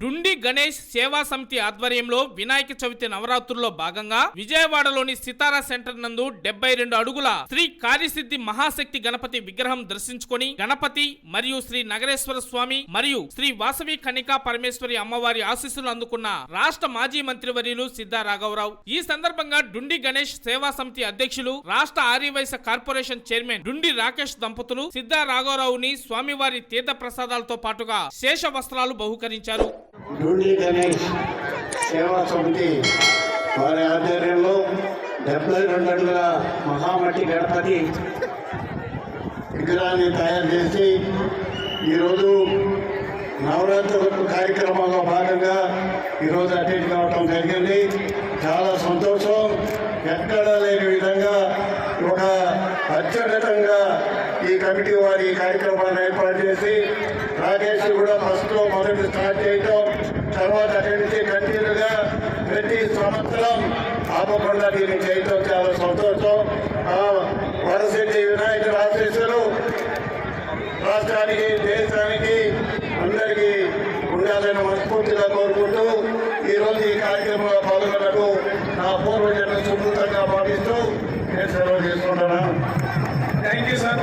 డుండి గణేష్ సేవా సమితి ఆధ్వర్యంలో వినాయక చవితి నవరాత్రుల్లో భాగంగా విజయవాడలోని సితారా సెంటర్ నందు డెబ్బై రెండు అడుగుల శ్రీ కార్యసిద్ధి మహాశక్తి గణపతి విగ్రహం దర్శించుకొని గణపతి మరియు శ్రీ నగరేశ్వర స్వామి మరియు శ్రీ వాసవి కనికా పరమేశ్వరి అమ్మవారి ఆశీస్సులు అందుకున్న రాష్ట్ర మాజీ మంత్రివర్యులు సిద్ధా రాఘవరావు. ఈ సందర్భంగా డుండి గణేష్ సేవా సమితి అధ్యక్షులు రాష్ట్ర ఆర్యవైశ్య కార్పొరేషన్ చైర్మన్ డుండి రాకేష్ దంపతులు సిద్ధా రాఘవరావుని స్వామివారి తీర్థ ప్రసాదాలతో పాటుగా శేష వస్త్రాలు బహుకరించారు. డూడి గణేష్ సేవా సమితి వారి ఆధ్వర్యంలో డెబ్బై రెండు అడుగుల మహామట్టి గణపతి విగ్రహాన్ని తయారు చేసి ఈరోజు నవరాత్రి కార్యక్రమంలో భాగంగా ఈరోజు అటెండ్ కావటం జరిగింది. చాలా సంతోషం. ఎక్కడా లేని విధంగా ఒక అత్యున్నతంగా ఈ కమిటీ వారి ఈ కార్యక్రమాన్ని ఏర్పాటు చేసి రాకేష్ కూడా ఫస్ట్లో మొదటి స్టార్ట్ చేయటం. తర్వాత అక్కడి నుంచి కంటిన్యూగా ప్రతి సంవత్సరం ఆపకుండా దీన్ని చేయటం చాలా సంతోషం. ఆ వరసిద్ధి వినాయక ఆశీస్సులు రాష్ట్రానికి దేశానికి అందరికీ ఉండాలని మనస్ఫూర్తిగా కోరుకుంటూ ఈరోజు ఈ కార్యక్రమంలో పాల్గొన్నట్టు నా పూర్వజన్మ సుకృతంగా భావిస్తూ నేను సెలవు చేసుకుంటున్నాను థ్యాంక్ యూ సార్